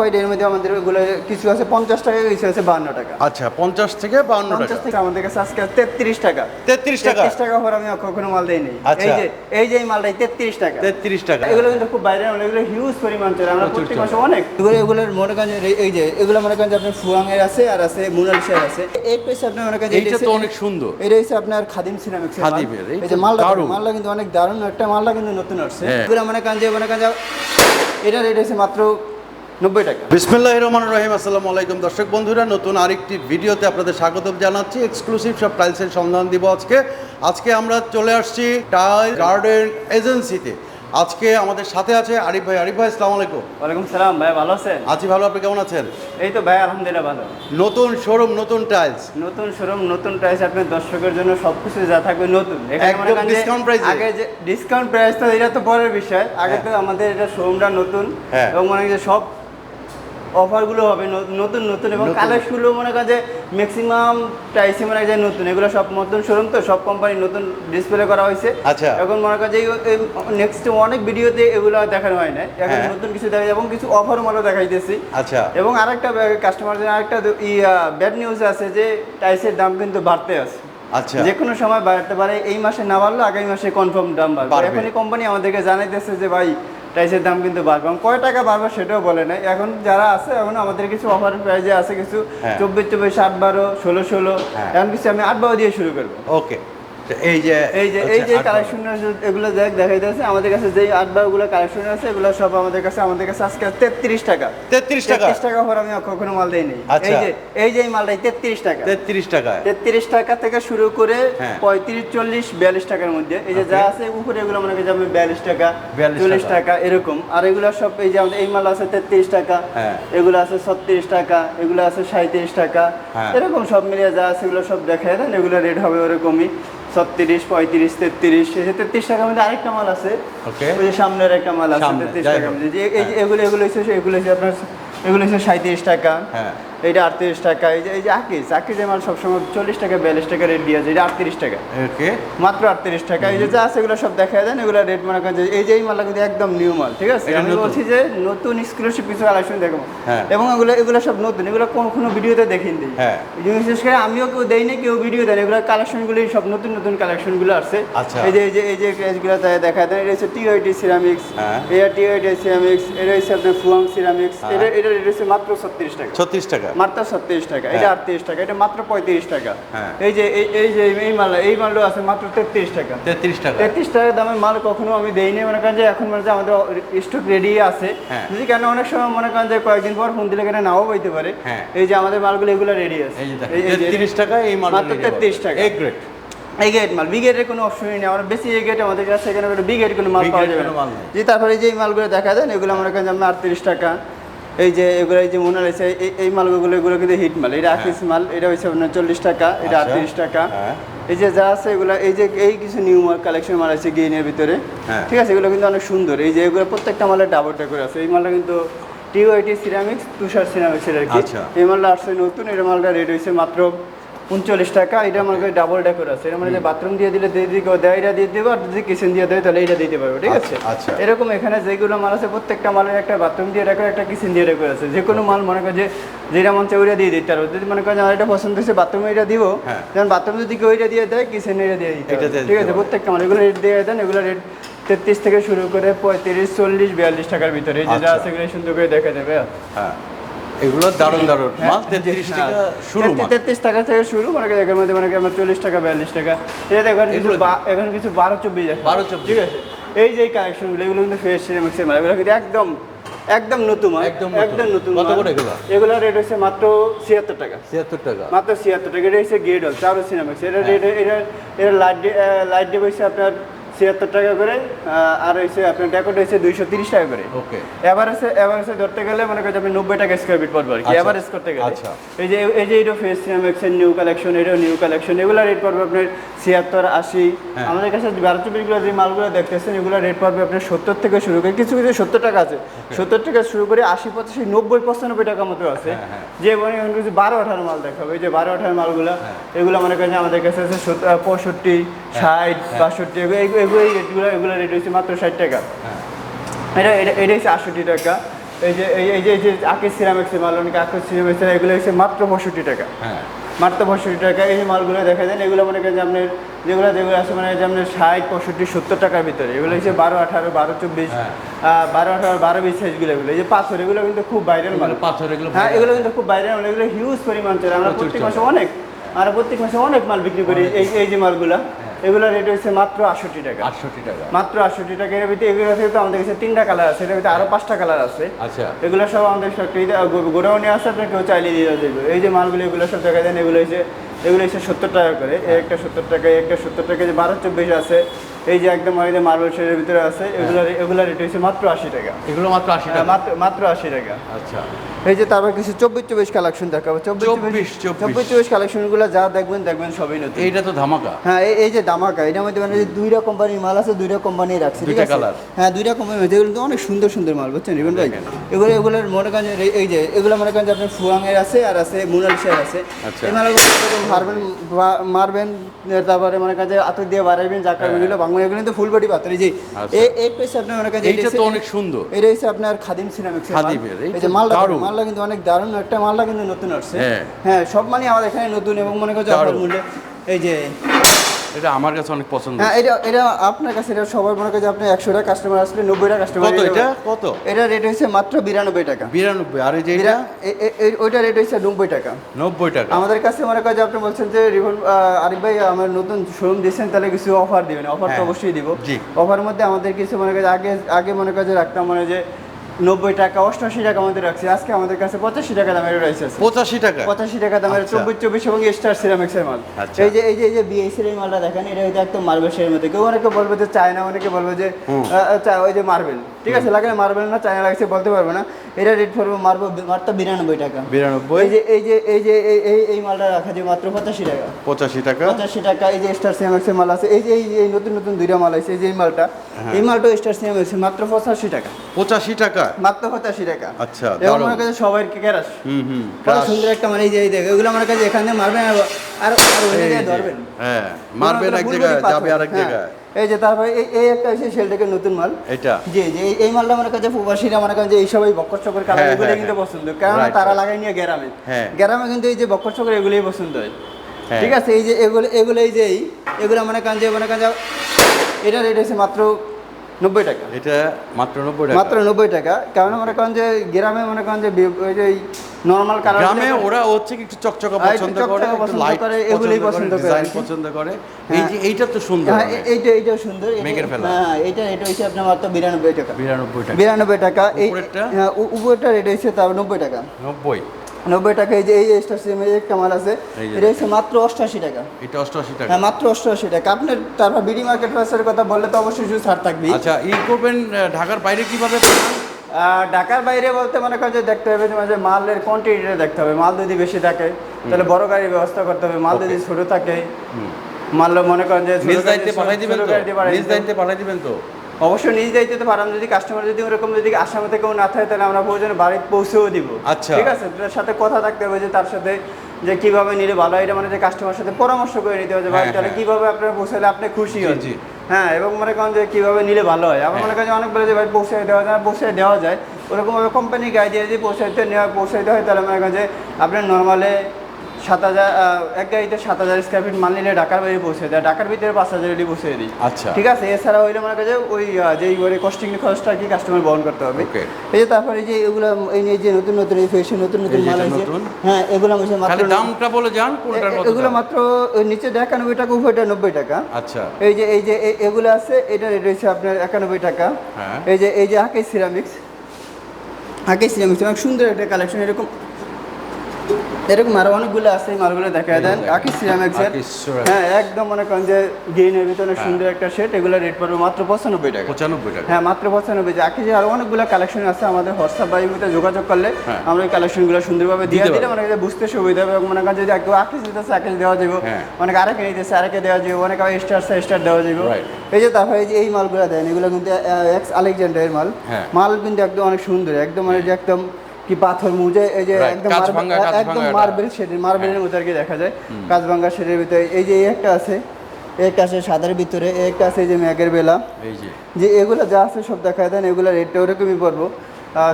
White এর মধ্যে আমাদের ওগুলো কিছু আছে পঞ্চাশ টাকা কিছু আছে বাহান্ন টাকা। আচ্ছা পঞ্চাশ থেকে বাউন্ন টাকা। পঞ্চাশ থেকে আমাদের কাছে আজকে তেত্রিশ টাকা। তেত্রিশ টাকা? তেত্রিশ টাকা পর আমি কখনো মাল দেই নেই আচ্ছা। এই যে এই যে এই মালটাই তেত্রিশ টাকা। তেত্রিশ টাকা। এগুলো কিন্তু খুব বাইরে এগুলো হিউজ পরিমাণ চলে। আমরা প্রত্যেক মাসে অনেক। এগুলো এগুলোর মনে করেন এই যে এগুলো মনে করেন যে আপনার ফুয়াং এর আছে আর আছে মোনালিসার আছে। এই পেছে আপনার মনে করেন এইটা এটা তো অনেক সুন্দর। এটা হচ্ছে আপনার খাদিম সিরামিক্স খাদিমের, এই যে মালটা দারুণ। মালটা কিন্তু অনেক দারুণ একটা মালটা কিন্তু নতুন আসছে। হ্যাঁ। এগুলো মনে করেন যে মনে করেন এটা রেট হচ্ছে মাত্র নব্বই টাকা। বিসমিল্লাহ রহমান রহিম আসসালামু আলাইকুম। দর্শক বন্ধুরা নতুন আরেকটি ভিডিওতে আপনাদের স্বাগত জানাচ্ছি। এক্সক্লুসিভ সব টাইলসের সন্ধান দিব আজকে। আজকে আমরা চলে আসছি টাইল গার্ডেন এজেন্সিতে। আজকে আমাদের সাথে আছে আরিফ ভাই। আরিফ ভাই আসসালামু আলাইকুম। ওয়ালাইকুম সালাম ভাই ভালো আছেন? আছি ভালো আপনি কেমন আছেন? এই তো ভাই আলহামদুলিল্লাহ ভালো। নতুন শোরুম নতুন টাইলস। নতুন শোরুম নতুন প্রাইস আপনার দর্শকের জন্য সবকিছু যা থাকবে নতুন। একদম price এ? আগে যে ডিসকাউন্ট প্রাইস তো এটা তো পরের বিষয়। আগে তো আমাদের এটা শোরুমটা নতুন। হ্যাঁ। এবং মনে করেন যে সব অফারগুলো হবে নতুন নতুন এবং। কালেকশনগুলো মনে করেন যে ম্যাক্সিমাম প্রাইসে মনে করেন যে নতুন। এগুলো সব নতুন শোরুম তো সব কোম্পানি নতুন ডিসপ্লে করা হয়েছে। আচ্ছা। এখন মনে করেন যে নেক্সট অনেক ভিডিওতে এগুলো দেখানো হয় না এখন হ্যাঁ। নতুন কিছু দেখা এবং কিছু অফার মালও দেখাইতেছি। আচ্ছা। এবং আরেকটা কাস্টমার জন্য আরেকটা ব্যাড নিউজ আছে যে টাইসের দাম কিন্তু বাড়তে আছে। আচ্ছা। যে কোনো সময় বাড়তে পারে এই মাসে না বাড়লো আগামী মাসে কনফার্ম দাম বাড়বে। কোম্পানি আমাদেরকে জানাইতেছে যে ভাই টাইসের দাম কিন্তু বাড়বে। কয় টাকা বাড়বে সেটাও বলে নাই। এখন যারা আছে এখন আমাদের কিছু অফার প্রাইজে আছে কিছু হ্যাঁ। চব্বিশ চব্বিশ আট বারো ষোলো ষোলো। হ্যাঁ। এখন কিছু আমি আট বারো দিয়ে শুরু করব। ওকে এই যে এই যে এই যে কালেকশন এগুলো দেখ দেখাই যাচ্ছে আমাদের কাছে যেই আট বারোগুলো কালেকশন আছে এগুলো সব আমাদের কাছে আমাদের কাছে আজকে তেত্রিশ টাকা তেত্রিশ টাকা তেত্রিশ টাকা পর আমি কখনো মাল দেই নেই আচ্ছা। এই যে এই যে এই মালটাই তেত্রিশ টাকা তেত্রিশ টাকায় তেত্রিশ টাকা থেকে শুরু করে হ্যাঁ। পঁয়ত্রিশ চল্লিশ বিয়াল্লিশ টাকার মধ্যে এই যে যা আছে উপরে এগুলো মনে করি যাবে বিয়াল্লিশ টাকা 42 চল্লিশ টাকা। টাকা এরকম আর এগুলো সব এই যে আমাদের এই মাল আছে তেত্রিশ টাকা হ্যাঁ। এগুলো আছে ছত্রিশ টাকা এগুলো আছে সাঁত্রিশ টাকা। এরকম সব মিলিয়ে যা আছে এগুলো সব দেখায় দেন এগুলো রেট হবে ওরকমই ছত্রিশ পঁয়ত্রিশ তেত্রিশ তেত্রিশ টাকার মধ্যে আরেকটা মাল আছে। ওই যে সামনের একটা মাল আছে তেত্রিশ টাকার মধ্যে। যে এগুলো এগুলো এগুলো হচ্ছে আপনার এগুলো হচ্ছে সাঁত্রিশ টাকা। হ্যাঁ। এইটা আটত্রিশ টাকা এই যে এই যে আকিস আকিসের মাল সবসময় চল্লিশ টাকা বিয়াল্লিশ টাকা রেট দিয়ে আছে এটা আটত্রিশ টাকা ওকে মাত্র আটত্রিশ টাকা এই যে যা আছে এগুলো সব দেখা দেন এগুলো রেট মনে করেন এই যে এই মালটা কিন্তু একদম নিউ মাল ঠিক আছে আমি বলছি যে নতুন এক্সক্লুসিভ কিছু কালেকশন দেখো হ্যাঁ। এবং এগুলো এগুলো সব নতুন এগুলো কোন কোনো ভিডিওতে দেখিন দিই হ্যাঁ। বিশেষ করে আমিও কেউ দেই না কেউ ভিডিও দেন এগুলো কালেকশনগুলি সব নতুন নতুন কালেকশনগুলো আসছে আচ্ছা। এই যে এই যে এই যে প্রাইসগুলো দেখা দেন এটা হচ্ছে টিওআইটি সিরামিক্স হ্যাঁ। এটা টিওআইটি সিরামিক্স এটা হচ্ছে আপনার ফুয়াং সিরামিক্স হ্যাঁ। এটা এটা রেট হচ্ছে মাত্র ছত্রিশ টাকা ছত্রিশ টাকা মাত্র ছত্রিশ টাকা এটা হ্যাঁ। আটত্রিশ টাকা এটা মাত্র পঁয়ত্রিশ টাকা। হ্যাঁ। এই যে এই- যে এই মাল এই মালটা আছে মাত্র তেত্রিশ টাকা। তেত্রিশ টাকা। তেত্রিশ টাকা দামের মাল কখনো আমি দেইনি মনে করেন যে এখন মানে যে আমাদের স্টক রেডি আছে। হ্যাঁ। যদি কেন অনেক সময় মনে করেন যে কয়েকদিন পর ফোন দিলে কেন নাও বইতে পারে। এই যে আমাদের মালগুলো এগুলো রেডি আছে। তেত্রিশ টাকা এই মাল মাত্র 33 টাকা। এ গ্রেড এই গেট মাল বি গেটের কোনো অপশনই নেই। আমরা বেশি এই গেট আমাদের কাছে এখানে বি গেট কোনো মাল পাওয়া যাবে না। জি তারপরে যে মালগুলো দেখা দেন এগুলো মনে করেন যে আমরা আটত্রিশ টাকা এই যে এগুলো এই যে মনে রয়েছে এই মালগুলো এগুলো কিন্তু হিট মাল এটা আকিস মাল এটা হচ্ছে আপনার চল্লিশ টাকা এটা হ্যাঁ। আচ্ছা। আটত্রিশ টাকা হ্যাঁ। এই যে যা আছে এগুলো এই যে এই কিছু নিউ মাল কালেকশন মাল আছে গেইনের ভিতরে হ্যাঁ। ঠিক আছে এগুলো কিন্তু অনেক সুন্দর এই যে এগুলো প্রত্যেকটা মালের ডাবল করে আছে এই মালটা কিন্তু টিওআইটি সিরামিক্স তুষার সিরামিক্সের আর কি আচ্ছা। এই মালটা আসছে নতুন এটা মালটা রেট হয়েছে মাত্র উনচল্লিশ টাকা এটা আমার ডাবল ডেকোর আছে এটা মানে বাথরুম দিয়ে দিলে দিয়ে দিকে দেয় এটা দিয়ে দেবো আর যদি কিচেন দিয়ে দেয় তাহলে এটা দিতে পারব ঠিক আছে? আচ্ছা, আচ্ছা। এরকম এখানে যেগুলো মাল আছে প্রত্যেকটা মালের একটা বাথরুম দিয়ে ডেকোর একটা কিচেন দিয়ে ডেকোর আছে। যে কোনো মাল মনে করে যে যেটা মন চাই ওইটা দিয়ে দিতে পারব। যদি মনে করেন যে আমার এটা পছন্দ হয়েছে বাথরুমে এটা দিব হ্যাঁ। যেমন বাথরুম যদি কেউ এটা দিয়ে দেয় কিচেনে এটা দিয়ে দিতে ঠিক আছে? প্রত্যেকটা মাল এগুলো রেট দিয়ে দেন এগুলো রেট তেত্রিশ থেকে শুরু করে পঁয়ত্রিশ চল্লিশ বিয়াল্লিশ টাকার ভিতরে। এই যে যা আচ্ছা। আছে এগুলো সুন্দর করে দেখা দেবে। হ্যাঁ। এগুলো দারুণ দারুণ। হ্যাঁ, মাল তেত্রিশ টাকা শুরু তেত্রিশ টাকা থেকে শুরু মানে কি মধ্যে মানে আমার চল্লিশ টাকা বিয়াল্লিশ টাকা। এটা দেখেন কিছু এখন কিছু বারো চব্বিশ 12 24 ঠিক আছে? এই যে কালেকশনগুলো এগুলো কিন্তু ফ্রেশ সিনেমিক্সের মাল এগুলো কিন্তু একদম একদম নতুন একদম একদম নতুন কত করে এগুলো? এগুলো রেট হচ্ছে মাত্র ছিয়াত্তর টাকা। ছিয়াত্তর টাকা। মাত্র ছিয়াত্তর টাকা। এটা হচ্ছে গেট হল চারো সিনেমিক্স এটা রেট এটা এটা লাইট লাইট ডে হচ্ছে আপনার ছিয়াত্তর টাকা করে আর হচ্ছে আপনার ডেকোট হচ্ছে দুইশো তিরিশ টাকা করে। ওকে। এভারেজে এভারেজে ধরতে গেলে মনে করেন আপনি নব্বই টাকা স্কোয়ার ফিট পড়বে আর কি আচ্ছা। এভারেজ করতে গেলে। আচ্ছা। এই যে এই যে এটা ফেস সিনামেক্সের নিউ কালেকশন এটাও নিউ কালেকশন এগুলো রেট পড়বে আপনার ছিয়াত্তর আশি। হ্যাঁ। আমাদের কাছে বারো চব্বিশগুলো যে মালগুলো দেখতেছেন এগুলো রেট পড়বে আপনার সত্তর থেকে শুরু করে কিছু কিছু সত্তর টাকা আছে। সত্তর থেকে শুরু করে আশি পঁচাশি নব্বই পঁচানব্বই টাকা মতো আছে। হ্যাঁ, হ্যাঁ। যে মানে এখন কিছু বারো আঠারো মাল দেখাবে এই যে বারো আঠারো মালগুলো এগুলো মনে করেন আমাদের কাছে আছে পঁয়ষট্টি ষাট বাষট্টি এগুলো এই রেটগুলো এগুলো রেট হচ্ছে মাত্র ষাট টাকা। হ্যাঁ। এটা এটা এটা হচ্ছে আটষট্টি টাকা। এই যে এই যে এই যে আকিস সিরামিক্সের মাল অনেক আকিস সিরামিক্সের এগুলো হচ্ছে মাত্র পঁয়ষট্টি টাকা। হ্যাঁ। মাত্র পঁয়ষট্টি টাকা। এই মালগুলো দেখা দেন এগুলো মনে করেন যে আপনার যেগুলো যেগুলো আছে মানে যে আপনার ষাট পঁয়ষট্টি সত্তর টাকার ভিতরে। এগুলো হচ্ছে বারো আঠারো বারো চব্বিশ হ্যাঁ। বারো আঠারো বারো বিশ সাইজগুলো এগুলো। এই যে পাথর এগুলো কিন্তু খুব বাইরের মাল। পাথর এগুলো হ্যাঁ এগুলো কিন্তু খুব বাইরের মাল এগুলো হিউজ পরিমাণ চলে। আমরা প্রত্যেক মাসে অনেক আমরা প্রত্যেক মাসে অনেক মাল বিক্রি করি এই এই যে মালগুলা। এগুলো রেট হচ্ছে মাত্র আটষট্টি টাকা। আটষট্টি টাকা। মাত্র আটষট্টি টাকা। এর ভিতরে এগুলো থেকে তো আমাদের কাছে তিনটা কালার আছে এর ভিতরে আরও পাঁচটা কালার আছে। আচ্ছা। এগুলো সব আমাদের ফ্যাক্টরিতে গোডাউনে আছে আপনার কেউ চাইলে দিয়ে দেবে। এই যে মালগুলো এগুলো সব জায়গায় দেন এগুলো হচ্ছে এগুলো হচ্ছে সত্তর টাকা করে। একটা সত্তর টাকা একটা সত্তর টাকা যে বারো চব্বিশ আছে। এই যে একদম যে মার্বেল শেডের ভিতরে আছে এগুলো এগুলো রেট হচ্ছে মাত্র আশি টাকা। এগুলো মাত্র আশি হ্যাঁ, টাকা। মাত্র মাত্র আশি টাকা। আচ্ছা। এই যে তারপর কিছু চব্বিশ চব্বিশ কালেকশন দেখাবো। চব্বিশ চব্বিশ, চব্বিশ। কালেকশনগুলো যা দেখবেন দেখবেন সবই নতুন। এইটা তো ধামাকা। হ্যাঁ এই- যে ধামাকা এটার মধ্যে মানে দুইটা কোম্পানির মাল আছে দুইটা কোম্পানি রাখছে ঠিক দুইটা আছে? colour। হ্যাঁ দুইটা কোম্পানির মধ্যে। এগুলো কিন্তু অনেক সুন্দর সুন্দর মাল বুঝছেন? রিবন ভাই। এগুলো এগুলোর মনে করেন এই যে এগুলো মনে করেন যে আপনার ফুয়াংয়ের আছে আর আছে মোনালিসার আছে। আচ্ছা। এই মালগুলো মারবেন মারবেন তারপরে মনে করেন যে আতর দিয়ে বাড়াইবেন যা করবেন বাংলা এগুলো কিন্তু ফুল বডি পাথর এই যে আচ্ছা। এই পেছে আপনার যে এইটা তো অনেক সুন্দর এটা হচ্ছে আপনার খাদিম সিনামিক্স খাদিমের, এই যে মালটা মালটা কিন্তু অনেক দারুণ একটা মালটা কিন্তু নতুন আসছে হ্যাঁ। হ্যাঁ সব মানে আমাদের এখানে নতুন এবং মনে করছে। অফার মূল্যে এই যে এটা আমার কাছে অনেক পছন্দ। হ্যাঁ এটা এটা আপনার কাছে এটা সবার মনে করছে আপনি একশোটা কাস্টমার আসলে নব্বইটা কাস্টমার কত এটা? কত? এটা রেট হচ্ছে মাত্র বিরানব্বই টাকা। বিরানব্বই আর এই যে এটা? ওইটা রেট হচ্ছে নব্বই টাকা। নব্বই টাকা। আমাদের কাছে মনে করেন যে আপনি বলছেন যে রিভল আরিফ ভাই আমার নতুন শোরুম দিয়েছেন তাহলে কিছু অফার দিবেন। অফার তো হ্যাঁ, অবশ্যই দিব। অফার মধ্যে আমাদের কিছু মনে করেন আগে আগে মনে করেন যে রাখতাম মানে যে নব্বই টাকা অষ্টআশি টাকা আমাদের রাখছি। আজকে আমাদের কাছে পঁচাশি টাকা দামের রয়েছে পঁচাশি টাকা? পঁচাশি টাকা দামের আচ্ছা। চব্বিশ চব্বিশ এবং স্টার সিরামিক্সের মাল। আচ্ছা। এই যে এই যে এই যে বিএসির মালটা দেখেন এটা হয়তো একদম মার্বেল শের মধ্যে। কেউ অনেকে বলবে যে চায়না অনেকে বলবে যে ওই যে মার্বেল ঠিক আছে লাগালে মার্বেল না চায়না লাগছে বলতে পারবে না। এটা রেট পড়বে মারবো মাত্র বিরানব্বই টাকা। বিরানব্বই? এই যে এই যে এই যে এই- এই মালটা রাখা যে মাত্র পঁচাশি টাকা। পঁচাশি টাকা? পঁচাশি টাকা এই যে স্টার সিএমএক্সের মাল আছে এই যে এই নতুন নতুন দুইটা মাল আছে এই যে এই মালটা হ্যাঁ। এই মালটা স্টার সিএমএক্স মাত্র পঁচাশি টাকা। পঁচাশি টাকা? মাত্র পঁচাশি টাকা। আচ্ছা, এবং। মনে কাছে সবাই কেরাস হুম হুম সুন্দর একটা মানে এই যে এই দেখো এগুলো আমার কাছে এখানে মারবেন আর আর ওই জায়গায় ধরবেন। হ্যাঁ মারবেন এক জায়গায় যাবে আরেক হ্যাঁ। জায়গায়। এই যে তারপরে এই এই একটা হচ্ছে শেলটেকের নতুন মাল এটা জি জি এই- মালটা আমার কাছে প্রবাসীরা আমার কাছে এই সবাই বক্কর চকর কালার হ্যাঁ, এগুলো হ্যাঁ, কিন্তু হ্যাঁ। পছন্দ কারণ তারা. লাগাই নিয়ে গ্রামে হ্যাঁ। গ্রামে কিন্তু এই যে বক্কর চকর এগুলোই পছন্দ হয়। ঠিক আছে এই যে এগুলো এগুলো এই যে এগুলো আমার কাছে মানে কাছে এটা রেট হচ্ছে মাত্র নব্বই টাকা। এটা মাত্র নব্বই টাকা। মাত্র নব্বই টাকা। কারণ মনে করেন যে গ্রামে মনে করেন যে ওই যে নর্মাল কালার গ্রামে ওরা হচ্ছে কি একটু চকচকা হ্যাঁ, পছন্দ করে পছন্দ লাইট করে, এগুলোই পছন্দ করে ডিজাইন পছন্দ করে। এই হ্যাঁ। যে এইটা তো সুন্দর হ্যাঁ এইটা এইটাও সুন্দর। এটা- মেঘের ফেলা। হ্যাঁ এটা এটা হচ্ছে আপনার মাত্র বিরানব্বই টাকা। বিরানব্বই টাকা। বিরানব্বই টাকা। এই উপরেরটা? হ্যাঁ উপরেরটা রেট হচ্ছে তাও নব্বই টাকা। নব্বই। নব্বই টাকা এই যে এই স্টার সিমের একটা মাল আছে? এটা হচ্ছে মাত্র অষ্টআশি টাকা। এটা অষ্টআশি টাকা। হ্যাঁ মাত্র অষ্টআশি টাকা। আপনার তারপর বিডি মার্কেট প্রাইসের কথা বললে তো অবশ্যই কিছু ছাড় থাকবে। আচ্ছা ই করবেন ঢাকার বাইরে কীভাবে? ঢাকার বাইরে বলতে মনে করেন যে দেখতে হবে যে মালের কোয়ান্টিটিটা দেখতে হবে। মাল যদি বেশি থাকে তাহলে বড় গাড়ির ব্যবস্থা করতে হবে। মাল যদি ছোট থাকে মাল মনে করেন যে নিজ দায়িত্বে পাঠাই দিবেন তো? নিজ। দায়িত্বে পাঠাই দিবেন তো? অবশ্যই নিজ দায়িত্বে পারাম যদি কাস্টমার যদি ওরকম যদি আসামে কেউ না থাকে তাহলে আমরা প্রয়োজনে বাড়িতে পৌঁছেও দিব আচ্ছা। ঠিক আছে তার সাথে কথা থাকতে হবে যে তার সাথে যে কীভাবে নিলে ভালো হয় এটা মানে যে কাস্টমার সাথে পরামর্শ করে নিতে হবে ভাই হ্যাঁ, তাহলে হ্যাঁ। কীভাবে আপনার পৌঁছালে আপনি খুশি হন জি। হ্যাঁ এবং মনে করেন যে কীভাবে নিলে ভালো হয় আমার হ্যাঁ। মনে করেন যে অনেক বলে যে ভাই পৌঁছে দেওয়া যায় পৌঁছে দেওয়া যায় ওরকমভাবে কোম্পানি গাইড দিয়ে যদি পৌঁছাইতে নেওয়া পৌঁছাইতে হয় তাহলে মনে করেন যে আপনার নর্মালে সাত হাজার এক গাড়িতে সাত হাজার স্কোয়ার ফিট মাল নিলে ঢাকার বাইরে পৌঁছে দেয়। ঢাকার ভিতরে পাঁচ হাজার এটি পৌঁছে দিই আচ্ছা। ঠিক আছে? এছাড়া হইলে মনে যে ওই যেই ওই কস্টিং খরচটা আর কি কাস্টমার বহন করতে হবে। এই যে তারপরে এই যে এগুলো এই যে নতুন নতুন এই ফেসে নতুন নতুন মাল আছে হ্যাঁ এগুলো হচ্ছে মাত্র দামটা বলে যান কোনটার কত এগুলো মাত্র নিচে একানব্বই টাকা উপরটা নব্বই টাকা। আচ্ছা। এই যে এই যে এগুলো আছে এটা রেট হচ্ছে আপনার একানব্বই টাকা। হ্যাঁ। এই যে এই যে আকেশ সিরামিক্স আকেশ সিরামিক্স অনেক সুন্দর একটা কালেকশন এরকম এরকম আরও অনেকগুলো আছে মালগুলো দেখা দেন। আকিস সিরামিক্সের আকিস ceramics। হ্যাঁ একদম মনে করেন যে গ্রিনের ভিতরে সুন্দর একটা সেট এগুলো রেট পড়বে মাত্র পঁচানব্বই টাকা। পঁচানব্বই টাকা। হ্যাঁ মাত্র পঁচানব্বই যে আকিজের আরও অনেকগুলো কালেকশন আছে আমাদের হোয়াটসঅ্যাপ বা ইমুতে যোগাযোগ করলে হ্যাঁ। আমরা এই কালেকশনগুলো সুন্দরভাবে দিয়ে দিলে। মনে করেন যে বুঝতে সুবিধা হবে মনে করেন যদি কেউ আকিজ দিতেছে আকিজ দেওয়া যাবে। হ্যাঁ। অনেক আরেকে নিতেছে আরেকে দেওয়া যাবে অনেক আবার স্টার স্টার দেওয়া যাবে। এই যে তারপরে এই যে এই মালগুলো দেন এগুলো কিন্তু এক্স আলেকজান্ডারের মাল। হ্যাঁ। মাল কিন্তু একদম অনেক সুন্দর একদম মানে একদম কি পাথর মুজে এই যে একদম একদম মার্বেল শেডের মার্বেলের আর কি দেখা যায়। শেডের ভিতরে এই যে একটা আছে একটা আছে সাদার ভিতরে একটা আছে যে ম্যাগের বেলা। এই যে। যে এগুলো যা আছে সব দেখা দেন এগুলো রেটটা ওরকমই পড়ব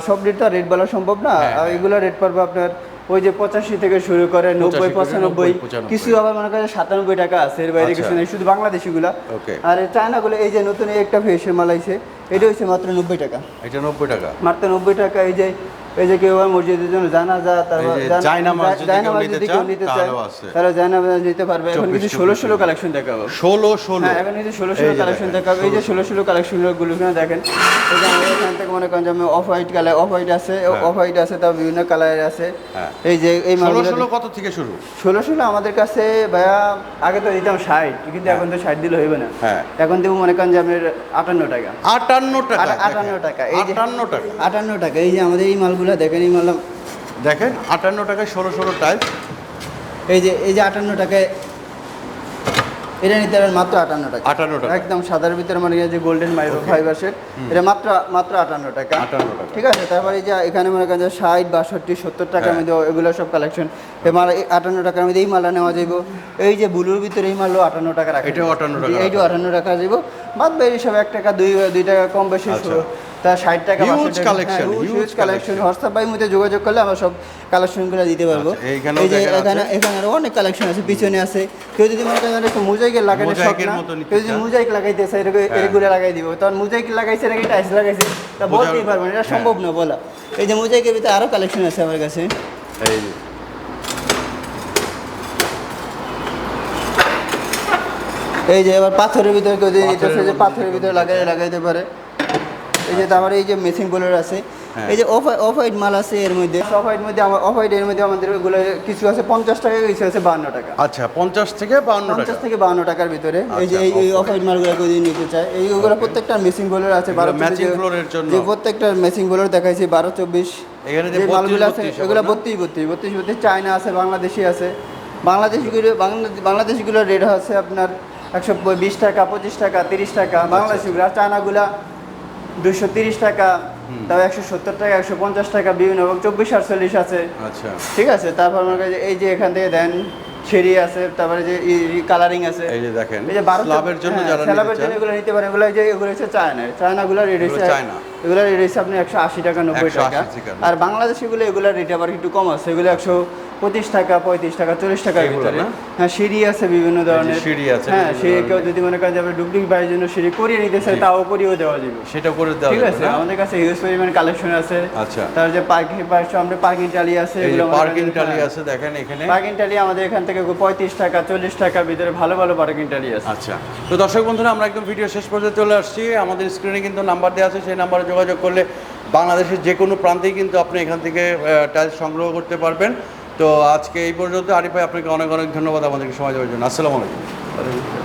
সব রেট তো রেট বলা সম্ভব না। হ্যাঁ, এগুলো রেট পড়বে আপনার ওই যে পঁচাশি থেকে শুরু করে নব্বই পঁচানব্বই কিছু আবার মনে করেন সাতানব্বই টাকা আছে এর বাইরে আচ্ছা। কিছু নেই শুধু বাংলাদেশিগুলা। গুলা আর এই চায়নাগুলো এই যে নতুন একটা ফেসের মাল আইছে এটা হচ্ছে মাত্র নব্বই টাকা। এটা নব্বই টাকা। মাত্র নব্বই টাকা এই যে এই যে কেউ মসজিদের জন্য জানাজা তারপর জায়নামাজ নিতে চায় তারা জায়নামাজ পারবে। এখন 24, কিছু ষোলো ষোলো কালেকশন দেখাবো। ষোলো ষোলো। হ্যাঁ এখন ষোলো ষোলো কালেকশন দেখাবো। এই যে ষোলো ষোলো দেখেন। এখান থেকে মনে করেন off white colour off white আছে অফ হোয়াইট আছে তাও বিভিন্ন কালারের আছে। হ্যাঁ। এই যে এই ষোলো ষোলো কত থেকে শুরু? ষোলো ষোলো আমাদের কাছে ভাইয়া আগে তো দিতাম ষাট কিন্তু এখন তো ষাট দিলে হইবে না। হ্যাঁ। এখন দেবো মনে করেন যে আপনার আটান্ন টাকা। আটান্ন টাকা আটান্ন টাকা। এই যে আটান্ন টাকা। আটান্ন টাকা। এই যে আমাদের এই মালগুলো দেখেন এই মাল দেখেন আটান্ন টাকায় ষোলো ষোলো টাইপ এই যে এই যে আটান্ন টাকায় এটা নিতে পারেন মাত্র আটান্ন টাকা। 58 টাকা। একদম সাদার ভিতরে মানে যে গোল্ডেন মাইক্রো ফাইবার সেট এটা মাত্র মাত্র আটান্ন টাকা। 58 টাকা। ঠিক আছে তারপরে এই যে এখানে মনে করেন যে ষাট বাষট্টি সত্তর টাকার হ্যাঁ। মধ্যে এগুলো সব কালেকশন এই মাল আটান্ন টাকার মধ্যে এই মালটা নেওয়া যাইব। এই যে ব্লুর ভিতরে এই মালও আটান্ন টাকা রাখা এটাও 58 টাকা এইটাও আটান্ন টাকা যাইব। বাদ বাকি সব এক টাকা দুই দুই টাকা কম বেশি আচ্ছা। তা ষাট টাকা Huge collection, huge huge collection. WhatsApp by মধ্যে যোগাযোগ করলে আমরা সব কালেকশনগুলো দিতে পারব আচ্ছা, এই যে এখানে এখানে আরও অনেক কালেকশন আছে পিছনে আছে কেউ যদি মনে করেন একটু মোজাইকের লাগাতে শখ না কেউ যদি। মোজাইক লাগাইতে চায় এরকম হ্যাঁ। এরগুলো লাগাই দিব তখন মোজাইক লাগাইছে নাকি টাইস লাগাইছে তা বলতেই পারবেন এটা হ্যাঁ। সম্ভব না বলা এই যে মোজাইকের ভিতরে আরও কালেকশন আছে আমার কাছে এই যে। এই যে এবার পাথরের ভিতরে কেউ যদি পাথরের ভিতরে লাগাই লাগাইতে পারে এই যে তারপরে এই যে মেশিন বোলার আছে হ্যাঁ। এই যে অফ অফ হোয়াইট মাল আছে এর মধ্যে অফ হোয়াইট মধ্যে আমার অফ হোয়াইট এর মধ্যে আমাদের ওগুলো কিছু আছে পঞ্চাশ টাকা কিছু আছে বান্ন টাকা আচ্ছা পঞ্চাশ থেকে বাউন্ন টাকা পঞ্চাশ থেকে বান্ন টাকার ভিতরে এই যে আচ্ছা, এই অফ হোয়াইট মালগুলো যদি নিতে চায় এইগুলো প্রত্যেকটা মেশিন বোলার আছে বারো চব্বিশ floor-এর জন্য। যে প্রত্যেকটা মেশিন বোলার দেখাইছি বারো চব্বিশ এখানে যে যে 32, মালগুলো আছে 32 এগুলো? বত্রিশ বত্রিশ বত্রিশ বত্রিশ চায়না আছে বাংলাদেশি আছে বাংলাদেশিগুলো বাংলা বাংলাদেশিগুলোর রেট আছে আপনার একশো বিশ টাকা পঁচিশ টাকা তিরিশ টাকা বাংলাদেশিগুলো আর চায়নাগুলা দুশো তিরিশ টাকা তাও একশো সত্তর টাকা একশো পঞ্চাশ টাকা বিভিন্ন এবং চব্বিশ আটচল্লিশ আছে। আচ্ছা। ঠিক আছে? তারপর আমার কাছে এই যে এখান থেকে দেন ছেড়ি আছে তারপরে যে কালারিং আছে। এই যে দেখেন এই যে বারো স্লাবের জন্য যারা নিতে স্ল্যাবের জন্য এগুলো নিতে পারে। এগুলো যে এগুলো হচ্ছে চায়না চায়নাগুলো রেডি হচ্ছে। চায়না। এগুলো রেট হচ্ছে আপনি একশো আশি টাকা নব্বই টাকা। টাকা। আর বাংলাদেশিগুলো এগুলো রেট আবার একটু কম আছে। এগুলো একশো পঁচিশ টাকা পঁয়ত্রিশ টাকা চল্লিশ টাকার এগুলো ভিতরে। হ্যাঁ সিঁড়ি আছে বিভিন্ন ধরনের। সিঁড়ি আছে হ্যাঁ সিঁড়ি কেউ যদি মনে করেন যে আপনি ডুপ্লিকেট বাড়ির জন্য সিঁড়ি করিয়ে নিতে জি। তাও করিয়েও দেওয়া যাবে। সেটা করে দেওয়া ঠিক আছে? আমাদের কাছে হিউজ পরিমাণ কালেকশন আছে। আচ্ছা। তার যে পার্কিং সামনে পার্কিং টালি আছে এগুলো পার্কিং টালি হ্যাঁ। আছে দেখেন এখানে। পার্কিং টালি আমাদের এখান থেকে পঁয়ত্রিশ টাকা চল্লিশ টাকার ভিতরে ভালো ভালো পার্কিং টালি আছে। আচ্ছা। তো দর্শক বন্ধুরা আমরা একদম ভিডিও শেষ পর্যন্ত চলে আসছি। আমাদের স্ক্রিনে কিন্তু নাম্বার দেওয়া আছে সেই নাম্বারে যোগাযোগ করলে বাংলাদেশের যে কোনো প্রান্তেই কিন্তু আপনি এখান থেকে টাইলস সংগ্রহ করতে পারবেন। তো আজকে এই পর্যন্ত আরিফ ভাই, আপনাকে অনেক অনেক ধন্যবাদ আমাদেরকে সময় দেওয়ার জন্য। আসসালামু আলাইকুম।